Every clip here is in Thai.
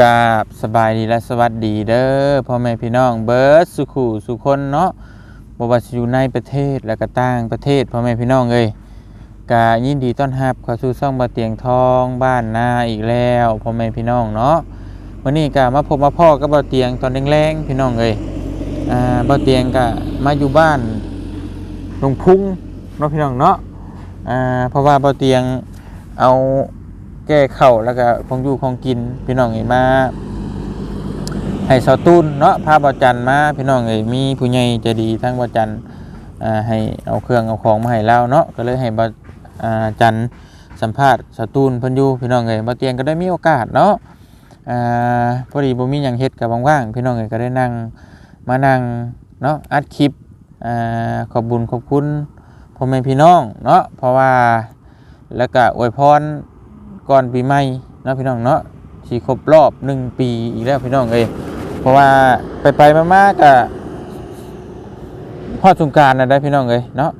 กาบสบายดีและสวัสดีเด้อพ่อแม่พี่น้องเบิร์ดสุขูสุคนเนาะบว่าอยู่ในประเทศและก็ต่างประเทศพ่อแม่พี่น้องเอ้ยกายินดีต้อนรับเข้าสู่ช่องบ่เตียงทองบ้านนาอีกแล้วพ่อแม่พี่น้องเนาะวันนี้ก็มาพบมาพ่อกับบ่เตียงตอนแรงๆพี่น้องเอ้ยอ่าบ่เตียงก็มาอยู่บ้านลงพุงเนาะพี่น้องเนาะอ่าเพราะว่าบ่เตียงเอา แก้เข่าแล้วก็ของอยู่ของกินพี่น้องเอ้ยมาให้เสาตูนเนาะพาบอจันมาพี่น้องเอ้ยมีผู้ใหญ่ใจะดีทั้งบอจันให้เอาเครื่องเอาของมาให้เราเนาะก็เลยให้บอ่าจันสัมภาษณ์เสาตูนพิ่นยูพี่น้องเอ้ยบ่เตียงก็ได้มีโอกาสเนาะอ่าพอดีบ่มีหยังเฮ็ดก็ว่างๆพี่น้องเอ้ยก็ได้นั่งมานั่งเนาะอัดคลิปขอบบุญขอบคุณพ่อแม่พี่น้องเนาะเพราะว่าแล้วก็อวยพร ก่อนปีใหม่เนาะพี่น้องเนาะสีครบรอบหนึ่งปีอีกแล้วพี่น้องเอ้ยเพราะว่าไปไปๆมาๆกับพอดสงการนะได้พี่น้องเอ้ยเนาะ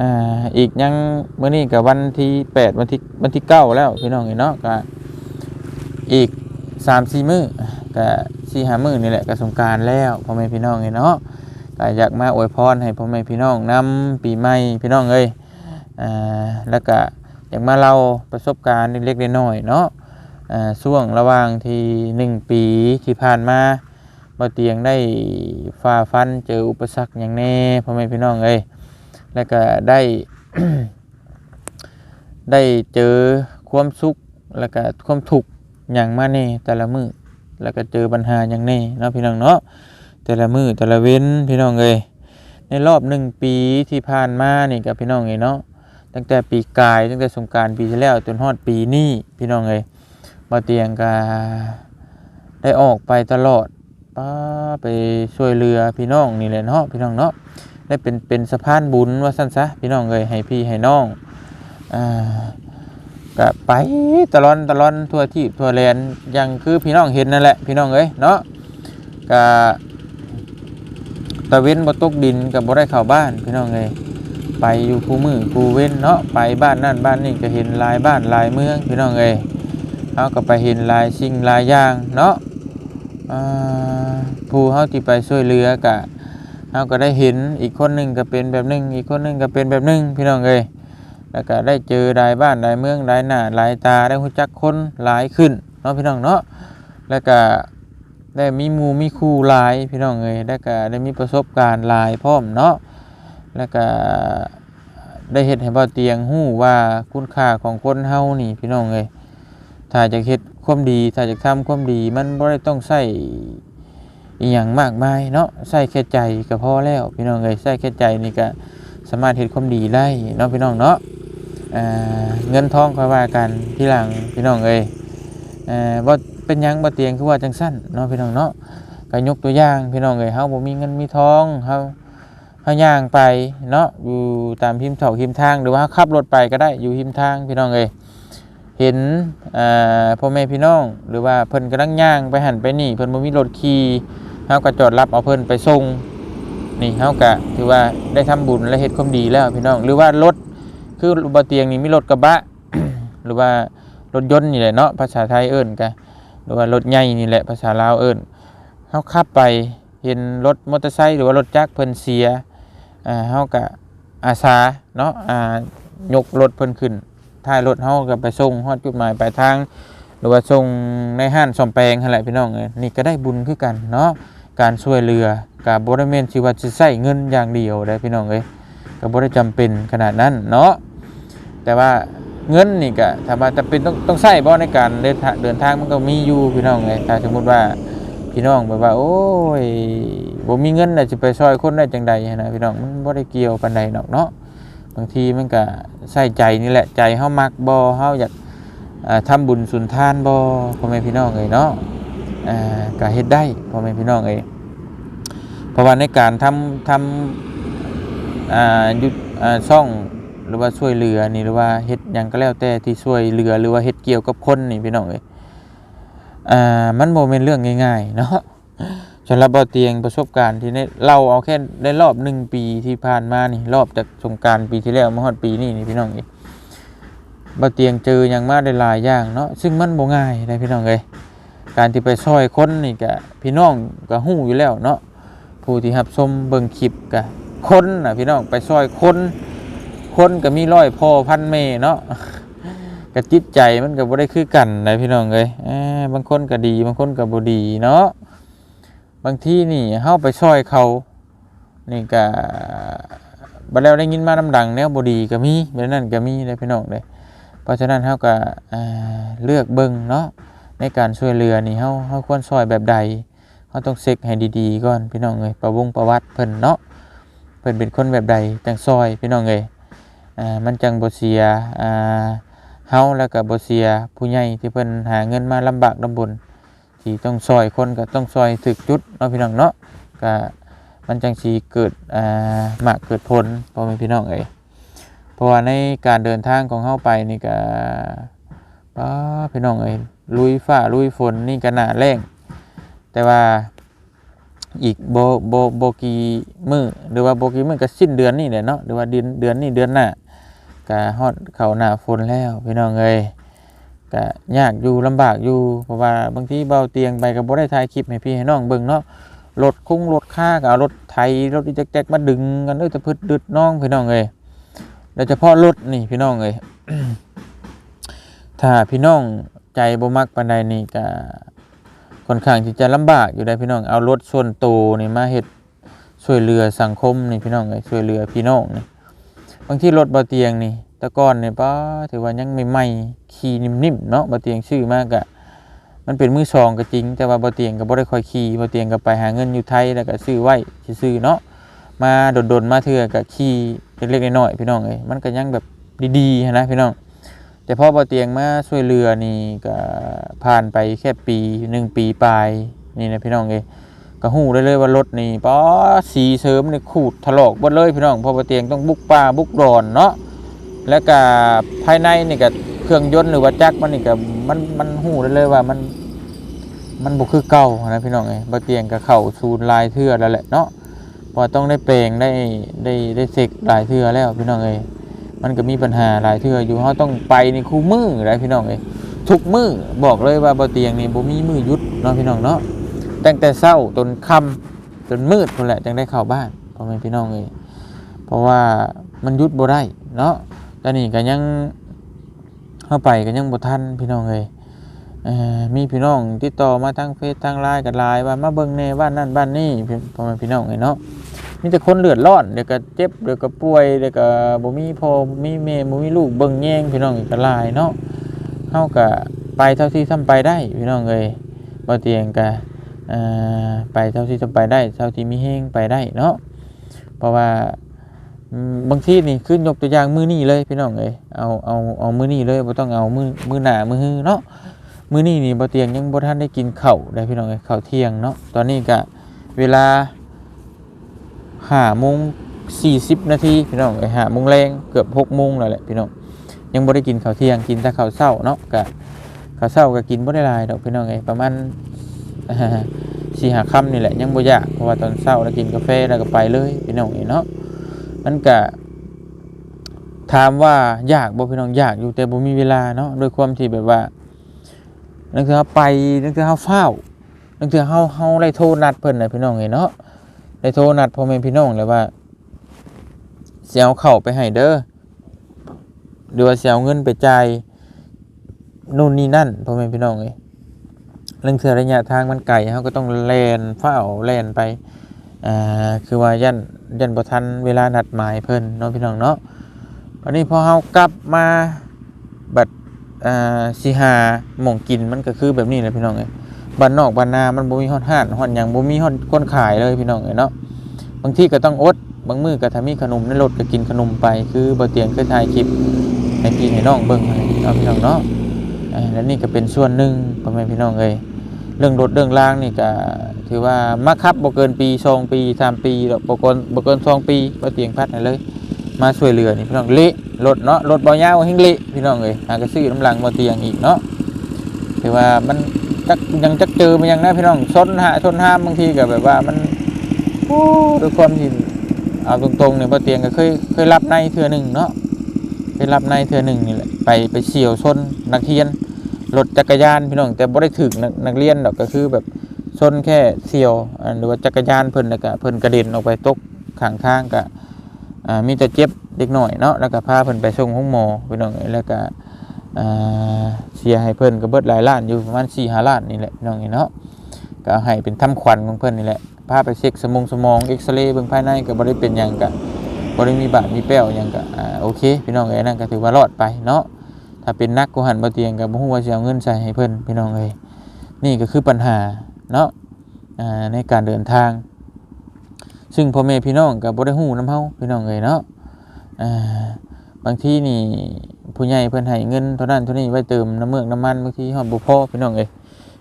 อ่าอีกยังเมื่อนี้กับวันที่แปดวันที่วันที่เก้าแล้วพี่น้องเอ้ยเนาะก็อีกสามสี่มื้อกับสี่ห้ามื้อนี่แหละกับสงการแล้วพ่อแม่พี่น้องเอ้ยเนาะก็อยากมาอวยพรให้พ่อแม่พี่น้องนำปีใหม่พี่น้องเอ้ยอ่าแล้วก็ อยากมาเล่าประสบการณ์เล็กๆน้อยๆเนาะช่วงระหว่างที่หนึ่งปีที่ผ่านมาบ่เตียงได้ฝ่าฟันเจออุปสรรคอย่างแน่พ่อแม่พี่น้องเอ้ยแล้วก็ได้ ได้เจอความสุขแล้วก็ความทุกข์อย่างมาแน่แต่ละมือแล้วก็เจอปัญหาอย่างแน่เนาะพี่น้องเนาะแต่ละมือแต่ละเว้นพี่น้องเอ้ยในรอบหนึ่งปีที่ผ่านมานี่กับพี่น้องเอ้ยเนาะ ตั้งแต่ปีกายตั้งแต่สงกรารปีที่แล้วจนฮอดปีนี้พี่น้องเอ้ยบ่เตียงก็ได้ออกไปตลอดป้าไปช่วยเรือพี่น้องนี่แหละเนาะพี่น้องเนาะได้เป็นเป็นสะพานบุญว่าซั่นซะพี่น้องเอ้ยให้พี่ให้น้องอ่าก็ไปตลอดตลอดทั่วที่ทั่วแลนยังคือพี่น้องเห็นนั่นแหละพี่น้องเอ้ยเนาะก็ตะเว้นบ่ตกดินก็บ่ได้เข้าบ้านพี่น้องเอ้ย ไปอยู่คูมือคูเว้นเนาะไปบ้านนั่นบ้านนี่ก็เห็นลายบ้านลายเมืองพี่น้องเอ้ยเขาก็ไปเห็นลายสิ่งลายอย่างเนาะผู้เขาที่ไปช่วยเหลือกะเขาก็ได้เห็นอีกคนหนึ่งก็เป็นแบบหนึ่งอีกคนหนึ่งก็เป็นแบบหนึ่งพี่น้องเอ้ยแล้วก็ได้เจอลายบ้านลายเมืองลายหน้าลายตาได้รู้จักคนหลายขึ้นเนาะพี่น้องเนาะแล้วก็ได้มีมูมีคู่หลายพี่น้องเอ้ยแล้วก็ได้มีประสบการณ์หลายพร้อมเนาะ แล้วก็ได้เฮ็ดให้บ่เตียงฮู้ว่าคุณค่าของคนเฮานี่พี่น้องเอ้ยถ้าจะเฮ็ดความดีถ้าจะทำความดีมันบ่ได้ต้องใช้อีหยังมากมายเนาะใช้แค่ใจก็พอแล้วพี่น้องเอ้ยใช้แค่ใจนี่ก็สามารถเฮ็ดความดีได้เนาะพี่น้องเนาะเงินทองค่อยว่ากันทีหลังพี่น้องเอ้ยเอ่อบ่เป็นยังบ่เตียงคือว่าจังซั่นเนาะพี่น้องเนาะก็ยกตัวอย่างพี่น้องเอ้ยเฮาบ่มีเงินมีทองเฮา เขาย่างไปเนาะอยู่ตามหิมเถาหิมทางหรือว่าขับรถไปก็ได้อยู่หิมทางพี่น้องเอ้ยเห็นพ่อแม่พี่น้อง หรือว่าเพิ่นกำลังย่างไปหันไปนี่ เพิ่นบ่มีรถขี่เฮาก็จอดรับเอาเพิ่นไปส่งนี่เฮาก็ถือว่าได้ทำบุญและเฮ็ดความดีแล้วพี่น้อง หรือว่ารถคือบ่เตียงนี่มีรถกระบะ หรือว่ารถยนต์นี่แหละเนาะภาษาไทยเอิ้นก็หรือว่ารถใหญ่นี่แหละภาษาลาวเอิ้นเฮาขับไปเห็นรถมอเตอร์ไซค์หรือว่ารถจักรเพิ่นเสีย อ่าเฮาก็อาสาเนาะอ่ายกรถเพิ่นขึ้นท้ายรถเฮาก็ไปส่งฮอดจุดหมายปลายทาง หรือว่าส่งในห้างซ่อมแปลงหั่นแหละพี่น้องเอ้ยนี่ก็ได้บุญคือกันเนาะการช่วยเหลือก็บ่ได้แม่นสิว่าสิใช้เงินอย่างเดียวได้พี่น้องเอ้ยก็บ่ได้จำเป็นขนาดนั้นเนาะแต่ว่าเงินนี่ก็ถ้าว่าจำเป็นต้องต้องใช้บ่ในการเดินทางเดินทางมันก็มีอยู่พี่น้องเอ้ยถ้าสมมุติว่า พี่น้องแบบว่า โอ้ยบ่มีเงินน่ะจะไปช่วยคนได้จังใดนะพี่น้องมันบ่ได้เกี่ยวปานใดดอกเนาะบางทีมันก็ใส่ใจนี่แหละใจเฮามักบ่เฮาอยากอ่าทำบุญสุนทานบ่พ่อแม่พี่น้องเอ้ยเนาะอ่าก็เฮ็ดได้พ่อแม่พี่น้องเอ้ยเพราะว่าในการทำทำอ่ายุดอ่าช่องหรือว่าช่วยเหลือนี่หรือว่าเฮ็ดหยังก็แล้วแต่ที่ช่วยเหลือหรือว่าเฮ็ดเกี่ยวกับคนนี่พี่น้องเอ้ย อ่ามันโมเมนเรื่องง่ายๆเนาะสำหรับเบาเตียงประสบการณ์ที่ได้เล่าเอาแค่ได้รอบหนึ่งปีที่ผ่านมานี่รอบจากสงกรารปีที่แล้วมาฮอดปีนี้นี่พี่น้องนี่เบาเตียงเจออย่างมากได้หลายอย่างเนาะซึ่งมันโมง่ายได้พี่น้องเลยการที่ไปช่วยคนนี่ก็พี่น้องก็ฮู้อยู่แล้วเนาะผู้ที่รับชมเบิ่งคลิปก็คนนะพี่น้องไปช่วยคนคนก็มีร้อยพ่อพันแม่เนาะ ก็จิตใจมันก็บ่ได้คือกันนะพี่น้องเอ้ยบางคนก็ดี บางคนก็บ่ดีเนาะบางที่นี่เฮาไปช่วยเขานี่ก็บัดแล้วได้ยินมาน้ำดังแนวบ่ดีก็มีแบบนั้นก็มีเลยพี่น้องเด้เพราะฉะนั้นเฮาก็เลือกเบิ่งเนาะในการช่วยเหลือนี่เฮาเฮาควรช่วยแบบใดเฮาต้องเช็คให้ดีๆก่อนพี่น้องเอ้ยประวงประวัติเพิ่นเนาะเพิ่นเป็นคนแบบใดจังซอยพี่น้องเอ้ยอ่ามันจังบ่เสียอ่า เฮาแล้วก็บ่เสียผู้ใหญ่ที่เพิ่นหาเงินมาลำบากลำบนที่ต้องซอยคนก็ต้องซอยถึกจุดเนาะพี่น้องเนาะก็มันจังสีเกิดอ่ามากเกิดผลพ่อแม่พี่น้องเอ้ยเพราะว่าในการเดินทางของเฮาไปนี่ก็ป้าพี่น้องเอ้ยลุยฟ้าลุยฝนนี่ก็หนาแรงแต่ว่าอีกโบโบโบกีมือหรือว่าโบกีมือก็สิ้นเดือนนี่แหละเนาะหรือว่าเดือนเดือนนี้เดือนหน้า ก็ฮอดเข้าหน้าฝนแล้วพี่น้องเอ้ยก็ยากอยู่ลำบากอยู่เพราะว่าบางทีเบาเตียงไปก็บ่ได้ถ่ายคลิปให้พี่ให้น้องเบิ่งเนาะรถคุ้งรถค่ากับรถไทยรถอีแจ๊กๆมาดึงกันเอ้ยจะพืดดึดน้องพี่น้องเอ้ยโดยเฉพาะรถนี่พี่น้องเอ้ยถ้าพี่น้องใจบ่มักปานใดนี่ก็ค่อนข้างที่จะลำบากอยู่ได้พี่น้องเอารถส่วนตัวนี่มาเฮ็ดช่วยเหลือสังคมนี่พี่น้องเอ้ยช่วยเหลือพี่น้องนี่ บางที่รถบ่เตียงนี่ต่ก่อนเนี่ป้าถือว่ายังใหม่ๆขี่นิ่มๆเนาะบ่เตียงชื่อมากอะมันเป็นมือสองก็จริง แต่ว่าบ่เตียงก็บ่ได้ค่อยขี่บ่เตียงก็ไปหาเงินอยู่ไทยแล้วก็ซื้อไว้ซื้อเนาะมาโดนๆมาเทื่อก็ขี่เล็กๆน้อยๆพี่น้องเอ้ยมันก็ยังแบบดีๆนะพี่น้องแต่พอบ่เตียงมาช่วยเรือนี่ก็ผ่านไปแค่ปีหนึ่งปีปลายนี่นะพี่น้องเอ้ย ก็ฮู้ได้เลยว่ารถนี่ป้อสีเสริมนี่ขูดถลอกหมดเลยพี่น้องเพอบ่เตียงต้องบุกป่าบุกดอนเนาะแล้วก็ภายในนี่ก็เครื่องยนต์หรือว่าจักรมันนี่ก็มันมันฮู้ได้เลยว่ามันมันบุคือเก่านะพี่น้องเอ้ยบ่เตียงกับเข่าซูนลายเทือแล้วแหละเนาะพอต้องได้แปลงได้ได้ได้เสกลายเทือแล้วพี่น้องเอ้ยมันก็มีปัญหาหลายเทืออยู่เฮาต้องไปในคู่มือได้พี่น้องเอ้ยทุกมือบอกเลยว่าบ่เตียงนี่บ่มีมือยุดเนาะพี่น้องเนาะ ตั้งแต่เช้าจนค่ำจนมืดพุ่นแหละจังได้เข้าบ้านพ่อแม่พี่น้องเอ้ยเพราะว่ามันยุดบ่ได้เนาะตอนนี้ก็ยังเฮาไปก็ยังบ่ทันพี่น้องเอ้ยมีพี่น้องติดต่อมาทางเฟซทางไลน์กับไลน์ว่ามาเบิ่งในบ้านนั่นบ้านนี่พ่อแม่พี่น้องไงเนาะมีแต่คนเลือดร้อนเดี๋ยวก็เจ็บเดี๋ยวก็ป่วยเดี๋ยวก็บ่มีพ่อบ่มีแม่บ่มีลูกเบิ่งแย่งพี่น้องอีกก็หลายเนาะเฮาก็ไปเท่าที่ทำไปได้พี่น้องเอ้ยบ่เตียงก็เอ่อ ไปเท่าที่ทำไปได้เท่าที่มีแฮงไปได้เนาะเพราะว่าบางทีนี่คือยกตัวอย่างมือนี้เลยพี่น้องเอ้ยเอาเอาเอามือนี้เลยบ่ต้องเอามือมือหน้ามือฮือเนาะมือนี้นี่บ่เตียงยังบ่ทันได้กินข้าวได้พี่น้องเอ้ยข้าวเที่ยงเนาะตอนนี้ก็เวลา5โมง40นาทีพี่น้องเอ้ย5โมงแรงเกือบ6โมงแล้วแหละพี่น้องยังบ่ได้กินข้าวเที่ยงกินแต่ข้าวเช้าเนาะก็ข้าวเช้าก็กินบ่ได้หลายดอกพี่น้องเอ้ประมาณ สี่หาค่ำนี่แหละยังบ่อยากเพราะว่าตอนเช้าแล้วกินกาแฟแล้วก็ไปเลยพี่น้องเอ้นาะมันก็ถามว่าอยากบ่พี่น้องอยากอยู่แต่บ่มีเวลาเนาะด้วยความที่แบบว่านั่นคือเฮาไปนั่นคือเฮาเฝ้านั่นคือเฮาเฮาได้โทรนัดเพิ่นน่ะพี่น้องเอ้นาะได้โทรนัดพ่อแม่พี่น้องเลยว่าเสิเอาเข้าไปให้เด้อหรือว่าสิเอาเงินไปจ่ายนู่นนี่นั่นพ่อแม่พี่น้องเอ้ เรื่องคือระยะทางมันไกลเฮาก็ต้องแล่นเฝ้าแล่นไปอ่าคือว่ายันยันบ่ทันเวลานัดหมายเพิ่นเนาะพี่น้องเนาะวันนี้พอเฮากลับมาบัดอ่าสิหาหม่องกินมันก็คือแบบนี้แหละพี่น้องเอ้ยบ้านนอกบ้านนามันบ่มีฮอดห้านฮอดหยังบ่มีฮอดคนขายเลยพี่น้องเอ้ยเนาะบางทีก็ต้องอดบางมื้อก็ถ้ามีขนมในรถก็กินขนมไป คือบ่เตียงเคยถ่ายคลิปให้พี่ให้น้องเบิ่งให้เนาะพี่น้องเนาะ และนี่ก็เป็นส่วนหนึ่งพ่อแม่พี่น้องเอ้ยเรื่องรถเรื่องรางนี่ก็ถือว่ามาครับบ่เกินปีสองปีสามปีดอกบ่เกินบ่เกินสองปีบ่เตียงพัดเลย มาช่วยเหลือนี่พี่น้องเละรถเนาะรถบ่ยาวหิ้งเละพี่น้องเอ้ยหากระซื้อน้ำลังบ่เตียงอีกเนาะถือว่ามันจักยังจักเจอมันยังนะพี่น้องชนหาชนห้ามบางทีก็แบบว่ามันโอ้ด้วยความที่เอาตรงๆเนี่ยบ่เตียงก็เคยเคยรับในเทื่อหนึ่งเนาะเคยรับในเทื่อหนึ่งนี่แหละ ไปไปเฉียวชนนักเรียนรถจักรยานพี่น้องแต่บ่ได้ถึกนักนักเรียนดอกก็คือแบบชนแค่เสียวหรือว่าจักรยานเพิ่นแล้วก็เพิ่นกระเด็นออกไปตกข้างทางก็มีแต่เจ็บเล็กหน้อยเนาะแล้วก็พาเพิ่นไปส่งห้องหมอพี่น้องแล้วก็เสียให้เพิ่นก็เบิดหลายล้านอยู่ประมาณ4-5ล้านนี่แหละพี่น้องเอ้ยเนาะก็ให้เป็นทำขวัญของเพิ่นนี่แหละพาไปเช็คสมองสมองเอ็กซเรย์เบิ่งภายในก็บ่ได้เป็นหยังก็บ่ได้มีบาดมีแป้วหยังก็โอเคพี่น้องเอ้ยนั่นก็ถือว่ารอดไปเนาะ ถ้าเป็นนักกูหันบ่เตียงกับบ่ฮู้ว่าสิเอาเงินใส่ให้เพิ่นพี่น้องเอ้ยนี่ก็คือปัญหาเนาะในการเดินทาง ซึ่งพ่อแม่พี่น้องก็บ่ได้ฮู้นํเฮาพี่น้องเอ้ยเนาะบางทีนี่ผู้ใหญ่เพิ่นให้เงินเท่านั้นเท่านี้ไว้เติมน้ำเมือกน้ำมันบางทีฮอดบ่พอพี่น้องเอ้ย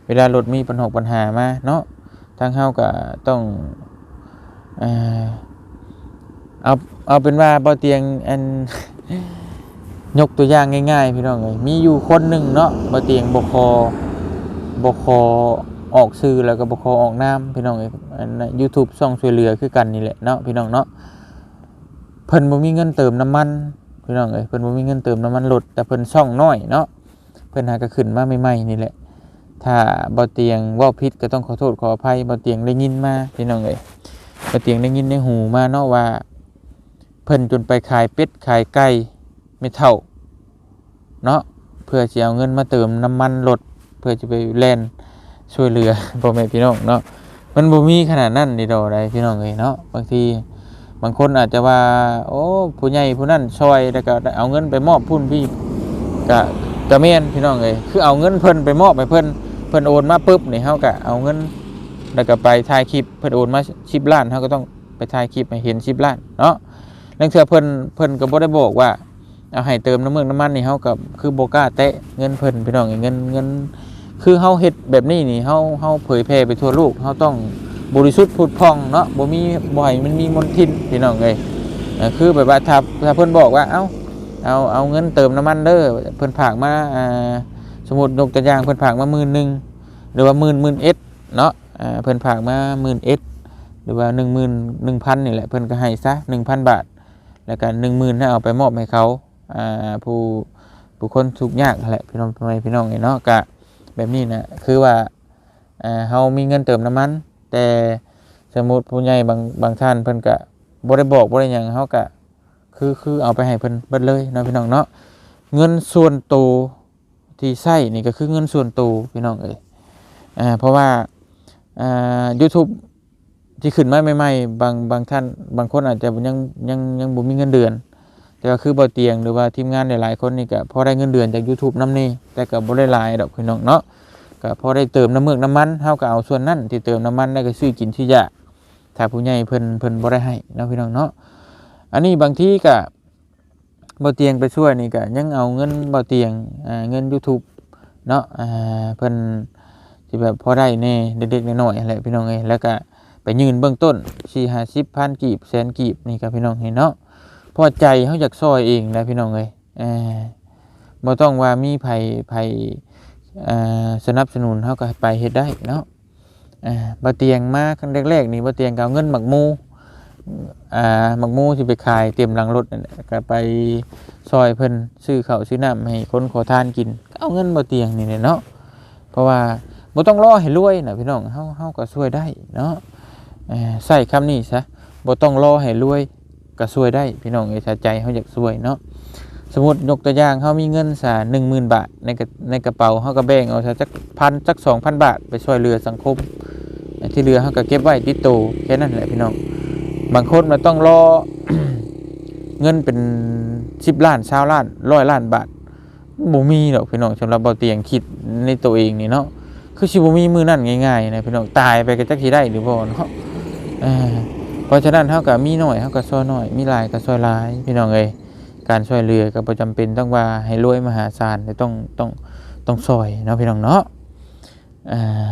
เวลารถมีปัญหาปัญหามาเนาะทางเฮาก็ต้องเอาเอาเป็นว่าบ่เตียงอัน ยกตัวอย่างง่าย ๆ พี่น้องเอ้ยมีอยู่คนหนึ่งเนาะบ่เตียงบ่คอบคอออกซื้อแล้วก็บ่คอออกน้ำพี่น้องเอ้ยอันนั้น YouTube ช่องช่วยเหลือคือกันนี่แหละเนาะพี่น้องเนาะเพิ่นบ่มีเงินเติมน้ำมันพี่น้องเอ้ยเพิ่นบ่มีเงินเติมน้ำมันรถแต่เพิ่นช่องน้อยเนาะเพิ่นหาก็ขึ้นมาใหม่ๆนี่แหละ ถ้าบ่เตียงเว้าผิดก็ต้องขอโทษขออภัยบ่เตียงได้ยินมาพี่น้องเอ้ยบ่เตียงได้ยินในหูมาเนาะว่า เพิ่นจนไปขายเป็ดขายไก่ ไม่เท่าเนาะเพื่อจะเอาเงินมาเติมน้ำมันรถเพื่อจะไปแล่นช่วยเหลือพ่อแม่พี่น้องเนาะมันบ่มีขนาดนั้นนี่ดอกใดพี่น้องเอ้ยเนาะบางทีบางคนอาจจะว่า โอ้ผู้ใหญ่ผู้นั้นช่วยแล้วก็เอาเงินไปมอบพุ่นพี่ก็ก็แม่นพี่น้องเอ้ยคือเอาเงินเพิ่นไปมอบให้เพิ่นเพิ่นโอนมาปุ๊บนี่เฮาก็เอาเงินแล้วก็ไปถ่ายคลิปเพิ่นโอนมา10ล้านเฮาก็ต้องไปถ่ายคลิปให้เห็น10ล้านเนาะนั่นคือเพิ่นเพิ่นก็บ่ได้บอกว่า เอาให้เติมน้ำมันน้ำมันนี่เฮากับคือโบก้าแตะเงินเพิ่นพี่น้องเงินเงินคือเฮาเฮ็ดแบบนี้นี่เฮาเฮาเผยแพร่ไปทั่วโลกเฮาต้องบริสุทธิ์ผุดพองเนาะบ่มีบ่ให้มันมีมลทินพี่น้องเอ้ยคือแบบว่าถ้าถ้าเพิ่นบอกว่าเอ้าเอาเอาเงินเติมน้ำมันเด้อเพิ่นฝากมาสมมติยกตัวอย่างเพิ่นฝากมาหมื่นหนึ่งหรือว่าหมื่นหมื่นเอสเนาะเพิ่นฝากมาหมื่นเอสหรือว่า1 0 0 0 0 1,000นี่แหละเพิ่นก็ให้ซะ1,000บาท แล้วก็10,000ให้เอาไปมอบให้เขา อ่าผู้ผู้คนทุกยากแหละพี่น้องพ่อแม่พี่น้องเนาะกะแบบนี้นะคือว่าอ่าเฮามีเงินเติมน้ำมัน แต่สมมุติผู้ใหญ่บางบางท่านเพิ่นก็บ่ได้บอกบ่ได้หยังเฮาก็คือคือเอาไปให้เพิ่นเบิดเลยเนาะพี่น้องเนาะเงินส่วนตัวที่ใช้นี่ก็คือเงินส่วนตัวพี่น้องเอ้ยอ่าเพราะว่าอ่า YouTube ที่ขึ้นมาใหม่ๆบางบางท่านบางคนอาจจะยังยังยังบ่มีเงินเดือน แต่ก็คือบ่เตียงหรือว่าทีมงานหลายๆคนนี่ก็พอได้เงินเดือนจาก YouTube นำนี่แต่ก็บ่ได้หลายดอกพี่น้องเนาะก็พอได้เติมน้ำเมือกน้ำมันเฮาก็เอาส่วนนั้นที่เติมน้ำมันได้ก็ซื้อกินที่ยาถ้าผู้ใหญ่เพิ่นเพิ่นบ่ได้ให้นาะพี่น้องเนาะอันนี้บางทีก็บ่เตียงไปช่วยนี่ก็ยังเอาเงินบ่เตียงอ่าเงิน YouTube เนาะอ่าเพิ่นสิแบบพอได้แน่เด็กๆน้อยๆอะไรพี่น้องเอ้แล้วก็ไปยืนเบื้องต้น4 50พันกีบแสนกีบนี่ครับพี่น้องเห็นเนาะ พอใจเขาอยากซอยเองนะพี่น้องเอ้ยเออบ่ต้องว่ามีไผไผเอ่อสนับสนุนเขาก็ไปเฮ็ดได้เนาะเอ่อบ่เตียงมาครั้งแรกๆนี่บ่เตียงก็เอาเงินหมักหมูอ่าหมักหมูสิไปขายเตรียมหลังรถนั่นแหละก็ไปซอยเพิ่นซื้อข้าวซื้อน้ำให้คนขอทานกินก็เอาเงินบ่เตียงนี่แหละเนาะเพราะว่าบ่ต้องรอให้รวยนะพี่น้องเฮาเฮาก็ช่วยได้เนาะเอ่อใส่คำนี้ซะบ่ต้องรอให้รวย ก็ช่วยได้พี่น้องเอยถ้าใจเขาอยากช่วยเนาะสมมติยกตัวอย่างเขามีเงินสาหนึ่งหมื่นบาทในกระในกระเป๋าเขาก็แบ่งเอาซะจักพันจักสองพันบาท ไปช่วยเหลือสังคม ที่เหลือเขาก็เก็บไว้ติดตัวแค่นั้นแหละพี่น้อง บางคนมันต้องรอเงินเป็นสิบล้านชาวล้านร้อยล้านบาทบ่มีหรอกพี่น้องสำหรับเบาเตียงคิดในตัวเองนี่เนาะคือชิบ่มีมือนั่นง่ายๆนะพี่น้องตายไปก็จักสิได้หรือบ่เนาะ เพราะฉะนั้นเท่ากับมีหน่อยเท่ากับซอยหน่อย มีลายกับซอยลาย พี่น้องเอ้ยการช่วยเหลือก็ประจำเป็นต้องว่าให้รวยมหาศาลต่ต้องต้องต้องซอยเนาะพี่น้องเนาะอ่า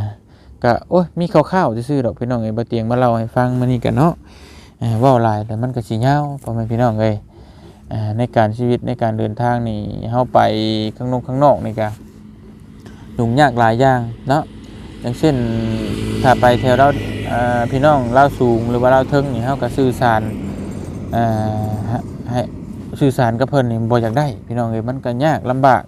ก็โอ้ยมีคร่าวๆซื่อๆดอกพี่น้องเอ้ยบ่เตียงมาเล่าให้ฟังมื้อนี้กันเนาะอ่าเว้าหลายแต่มันก็สิยาวพ่อแม่พี่น้องเอ้ยในการชีวิตในการเดินทางนี่เฮาไปข้างนอกข้างนอกนี่ก็ยุ่งยากหลายอย่างเนาะอย่างเช่นถ้าไปแถวเรา พี่น้องเล่าสูงหรือว่าเล่าเทิงนี่เฮาก็สื่อสารให้สื่อสารกับเพิ่นนี่บ่อยากได้ พี่น้องเอ้ยมันก็ยากลำบาก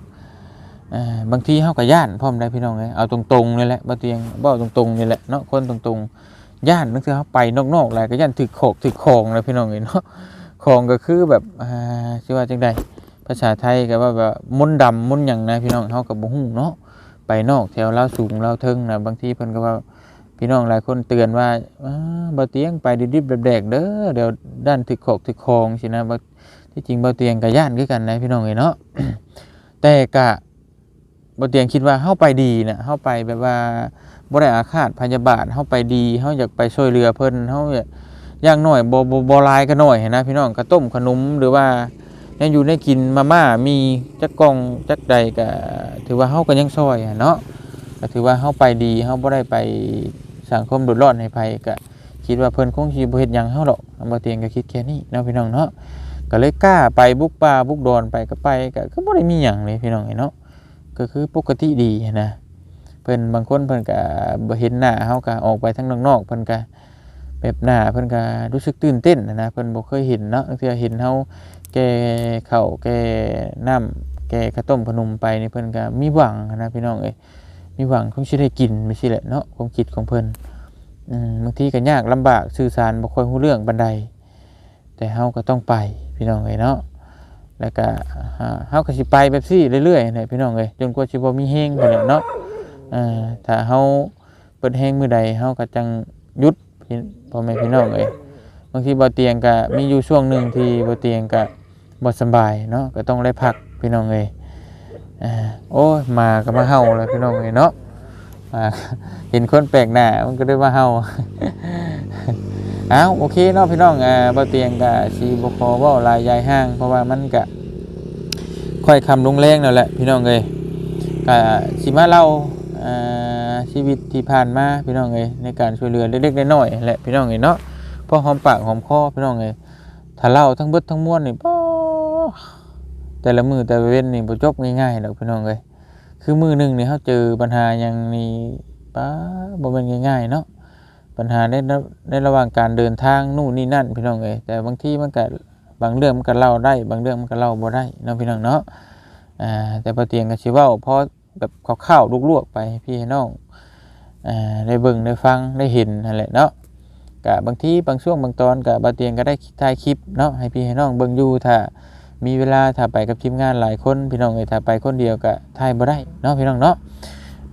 บางทีเฮาก็ย่านพร้อมได้พี่น้องเอ้ยเอาตรงๆนี่แหละบ่เตียงบ่ตรงๆนี่แหละเนาะคนตรงๆย่านนึกถึงเฮาไปนอกๆหลายก็ย่านถึกโขกถึกคองเลยพี่น้องเอ้ยเนาะคองก็คือแบบอ่าสิว่าจังไดภาษาไทยก็ว่าแบบมนต์ดำมนหยังนะพี่น้องเฮาก็บ่ฮู้เนาะไปนอกแถวลาวสูงลาวเทิงนะบางทีเพิ่นก็ว่า พี่น้องหลายคนเตือนว่าบ่เตียงไปดิบๆแดกๆเด้อเดี๋ยวด้านถึกโขกถึกคองสินะที่จริงบ่เตียงก็ย่านคือกันนะพี่น้องเอ้ยเนาะแต่กะบ่เตียงคิดว่าเฮาไปดีน่ะเฮาไปแบบว่าบ่ได้อาฆาตพยาบาทเฮาไปดีเฮาอยากไปช่วยเหลือเพิ่นเฮาอยากอย่างน้อยบ่บ่บ่ลายก็น้อยนะพี่น้องก็ต้มขนมหรือว่ายังอยู่ได้กินมาม่ามีจักกองจักใดก็ถือว่าเฮาก็ยังช่วยเนาะก็ถือว่าเฮาไปดีเฮาบ่ได้ไป สังคมดือดร้อนให้ไผก็คิดว่าเพิ่นคงสิบ่เฮ็ดหยังเฮาดอกบ่เตียงก็คิดแค่นี้เนาะพี่น้องเนาะก็เลยกล้าไปบุกป่าบุกดอนไปก็ไปก็ก็บ่ได้มีหยังเลยพี่น้องเอ้เนาะก็คือปกติดีนะเพิ่นบางคนเพิ่นก็บ่เห็นหน้าเฮาก็ออกไปทางนอกๆเพิ่นก็แบบหน้าเพิ่นก็รู้สึกตื่นเต้นนะเพิ่นบ่เคยเห็นเนาะเทื่อเห็นเฮาแก่ข้าวแก่น้ำแก่ข้าวต้มขนมไปนี่เพิ่นก็มีหวังนะพี่น้องเอ้ย มีหวังคงสิได้กินไม่ใช่แหละเนาะความคิดของเพิ่นบางทีก็ยากลำบากสื่อสารบ่ค่อยรู้เรื่องปานใดแต่เฮาก็ต้องไปพี่น้องเอ้ยเนาะแล้วก็เฮาก็สิไปแบบซี่เรื่อยๆนี่พี่น้องเอ้ยจนกว่าสิบ่มีแฮงพุ่นแหละเนาะอ่าถ้าเฮาเปิดแฮงมื้อใดเฮาก็จังหยุดพี่พ่อแม่พี่น้องเอ้ยบางทีบ่เตียงก็มีอยู่ช่วงหนึงที่บ่เตียงก็บ่สบายเนาะก็ต้องได้พักพี่น้องเอ้ย โอ้ยมาก็มาเฮาแล้วพี่น้องเอ้ยเนาะมาเห็นคนแปลกหน้ามันก็ได้มาเฮาเอาโอเคเนาะพี่น้องอ่าบ่เตียงก็สิบ่ขอว้าลายยายห้าง เพราะว่ามันก็ค่อยคำลงแรงแล้วแหละพี่น้องเอ้ยก็สิมาเล่าอ่าชีวิตที่ผ่านมาพี่น้องเอ้ยในการช่วยเหลือเล็กๆน้อยๆแหละพี่น้องเอ้ยเนาะพอหอมปากหอมคอพี่น้องเอ้ยถ้าเล่าทั้งเบิดทั้งมวลนี่ป้ แต่ละมือแต่ละเว้นนี่บ่จบง่ายๆดอกพี่น้องเอ้ยคือมือหนึ่งนี่เฮาเจอปัญหาหยังนี่ป้าบ่แม่นง่ายๆเนาะปัญหาในระในระหว่างการเดินทางนู่นนี่นั่นพี่น้องเอ้ยแต่บางที่มันก็บางเรื่องมันก็เล่าได้ บางเรื่องมันก็เล่าบ่ได้เนาะพี่น้องเนาะอ่าแต่พอเตียงก็สิเว้าพอแบบคร่าวๆลวกๆไปพี่น้องอ่าได้เบิ่งได้ฟังได้เห็นนั่นแหละเนาะก็บางทีบางช่วงบางตอนก็บ่เตียงก็ได้ถ่ายคลิปเนาะให้พี่ให้น้องเบิ่งอยู่ถ้า มีเวลาถ้าไปกับทีมงานหลายคนพี่น้องเอ้ยถ้าไปคนเดียวก็ถ่ายบ่ได้เนาะพี่น้องเนาะ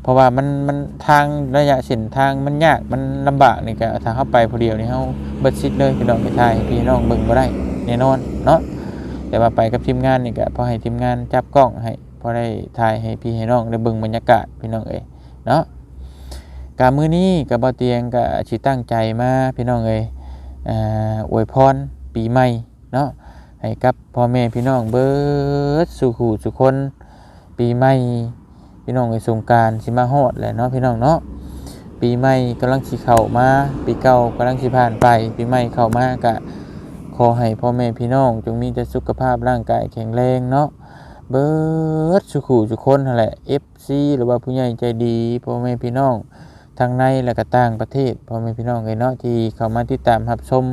เพราะว่ามันมันทางระยะเส้นทางมันยากมันลำบากนี่ก็ถ้าเข้าไปผู้เดียวนี่เฮาเบิดชิดเลยพี่น้องไปถ่ายพี่น้องเบิ่งบ่ได้แน่นอนเนาะแต่ว่าไปกับทีมงานนี่ก็พอให้ทีมงานจับกล้องให้พอได้ถ่ายให้พี่ให้น้องได้เบิ่งบรรยากาศพี่น้องเอ้ยเนาะกามื้อนี้ก็บ่เตียงก็สิตั้งใจมาพี่น้องเอ้ยอ่าอวยพรปีใหม่เนาะ ให้กับพ่อแม่พี่น้องเบิดสู่หูสุคนปีใหม่พี่น้องในสงการสิมาฮอดแหละเนาะพี่น้องเนาะปีใหม่กำลังสิเข้ามาปีเก่ากำลังสิผ่านไป ปีใหม่เข้ามากะขอให้พ่อแม่พี่น้อง จงมีแต่สุขภาพร่างกายแข็งแรงเนาะเบิดสุขุทุคนนั่นแหละ FC หรือว่าผู้ใหญ่ใจดีพ่อแม่พี่น้องทางในและก็ต่างประเทศพ่อแม่พี่น้องเลยเนาะที่เข้ามาติดตามรับชม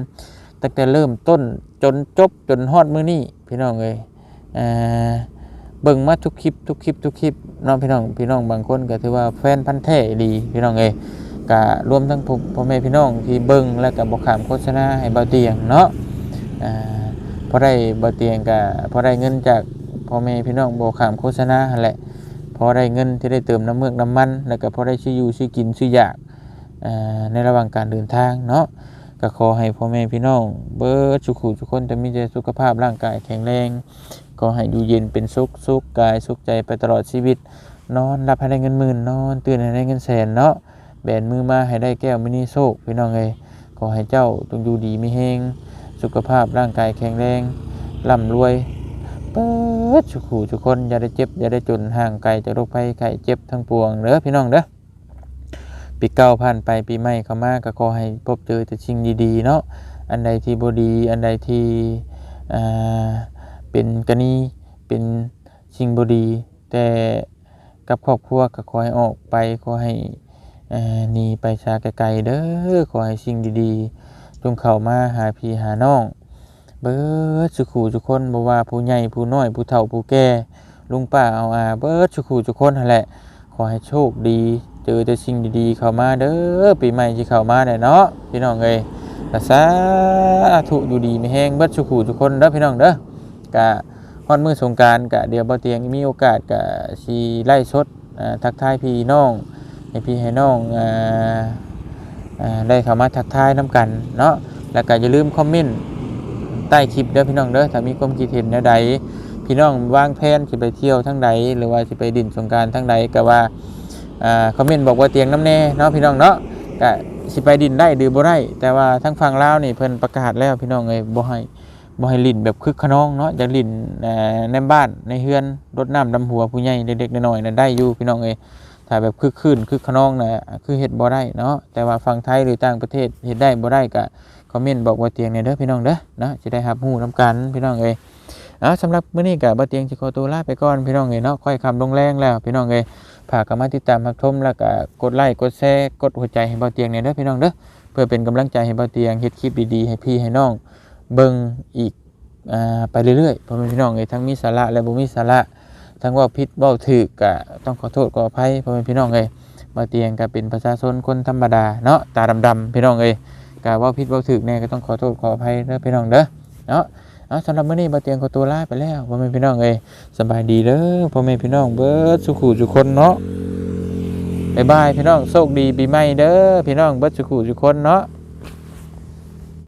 ตั้งแต่เริ่มต้นจนจบจนฮอดมือนี้พี่น้องเลยเบิ่งมาทุกคลิปทุกคลิปทุกคลิปน้องพี่น้องพี่น้องบางคนก็ถือว่าแฟนพันธุ์แท้ดีพี่น้องเอยก็รวมทั้งพ่อพ่อแม่พี่น้องที่เบิ่งและก็บอกขามโฆษณาให้เบาเตียงเนาะอ่าพอได้เบาเตียงก็พอได้เงินจากพ่อแม่พี่น้องบอกขามโฆษณาแหละพอได้เงินที่ได้เติมน้ำเมือกน้ำมัน แล้วก็พอได้ชื่ออยู่ชื่อกินชื่ออยากในระหว่างการเดินทางเนาะ ก็ขอให้พ่อแม่พี่น้อง เบิร์ดสุขุทุกคนแต่มีแต่สุขภาพร่างกายแข็งแรงก็ให้อยู่เย็นเป็นสุขสุขกายสุขใจไปตลอดชีวิต นอนรับให้ได้เงินหมื่นนอนตื่นให้ได้เงินแสนเนาะแบนมือมาให้ได้แก้วมินิโชคพี่น้องเอ้ยขอให้เจ้าจงอยู่ดีมีเฮงสุขภาพร่างกายแข็งแรงร่ำรวยเปิดสุขูทุกคนอย่าได้เจ็บอย่าได้จนห่างไกลจากโรคภัยไข้เจ็บทั้งปวงเด้อพี่น้องเด้อ ปีเก่าผ่านไปปีใหม่เข้ามาก็ขอให้พบเจอแต่สิ่งดีๆเนาะอันใดที่บ่ดี อันใดที่อ่าเป็นกรณีเป็นสิ่งบดี แต่กับครอบครัวก็ขอให้ออกไปขอให้อ่อหนีไปชาไกลๆเด้อขอให้สิ่งดีๆจงเข้ามาหาพี่หาน้องเบิดสุขูทุกคนบ่ว่าผู้ใหญ่ผู้น้อยผู้เฒ่าผู้แก่ลุงป้าเอาอาเบิดทุกคู่ทุกคนนั่นแหละ ขอให้โชคดี เจอแต่สิ่งดีๆเข้ามาเด้อปีใหม่ที่เข้ามาเนี่ยเนาะพี่น้องเอ้ยกะสาธุอยู่ดีไม่แห้งเบิดทุกคู่ทุกคนเด้อพี่น้องเด้อกะฮอดมือสงการกะเดี๋ยวบ่เตียงมีโอกาสกะสิไล่สดทักทายพี่น้องให้พี่ให้น้องอ่าได้เข้ามาทักทายนํกันเนาะแล้วก็อย่าลืมคอมเมนต์ใต้คลิปเด้อพี่น้องเด้อถ้ามีความคิดเห็นแนวใดพี่น้องวางแผนสิไปเที่ยวทั้งใดหรือว่าสิไปดินสงการทั้งใดก็ว่า อ่าคอมเมนต์บอกว่าเตียงน้ำแน่เนาะพี่น้องเนาะก็สิไปดินได้หรือบ่ได้แต่ว่าทั้งฝั่งลาวนี่เพิ่นประกาศแล้วพี่น้องเอ้ยบ่ให้บ่ให้ลิ้นแบบคึกขนองเนาะอยากลิ้นเอ่ในบ้านในเฮือนรดน้ำดำหัวผู้ใหญ่เด็กๆน้อยๆน่ะได้อยู่พี่น้องเอ้ยถ้าแบบคึกคืนคึกขนองน่ะคือเฮ็ดบ่ได้เนาะแต่ว่าฝั่งไทยหรือต่างประเทศเฮ็ดได้บ่ได้ก็คอมเมนต์บอกว่าเตียงเนี่ยเด้อพี่น้องเด้อเนาะจะได้รับรู้นํกันพี่น้องเอ้ย เอาสำหรับมื้อนี้ก็บ่เตียงสิขอตัวลาไปก่อนพี่น้องเอ้ยเนาะค่อยคำลงแรงแล้วพี่น้องเอ้ยฝากกมาติดตามรับชมแล้วก็กดไลค์กดแชร์กดหัวใจให้บ่เตียงเนี่ยเด้อพี่น้องเด้อเพื่อเป็นกำลังใจให้บ่เตียงเฮ็ดคลิปดีๆให้พี่ให้น้องเบิ่งอีกอ่าไปเรื่อยๆพ่อแม่พี่น้องเอ้ยทั้งมีสาระและบ่มีสาระทั้งว่าผิดเว้าถูกก็ต้องขอโทษขออภัยพ่อแม่พี่น้องเอ้ยบ่เตียงก็เป็นประชาชนคนธรรมดาเนาะตาดำๆพี่น้องเอ้ยก็ว้าผิดเว้าถูกแน่ก็ต้องขอโทษขออภัยเด้อพี่น้องเด้อเนาะ เอาสำหรับมื้อนี้บ่เตียงขอตัวลาไปแล้วพ่อแม่พี่น้องเอ้ยสบายดีเด้อพ่อแม่พี่น้องเบิดสุขุสุคนเนาะบ๊ายบายพี่น้องโชคดีปีใหม่เด้อพี่น้องเบิดสุขุสุคนเนาะ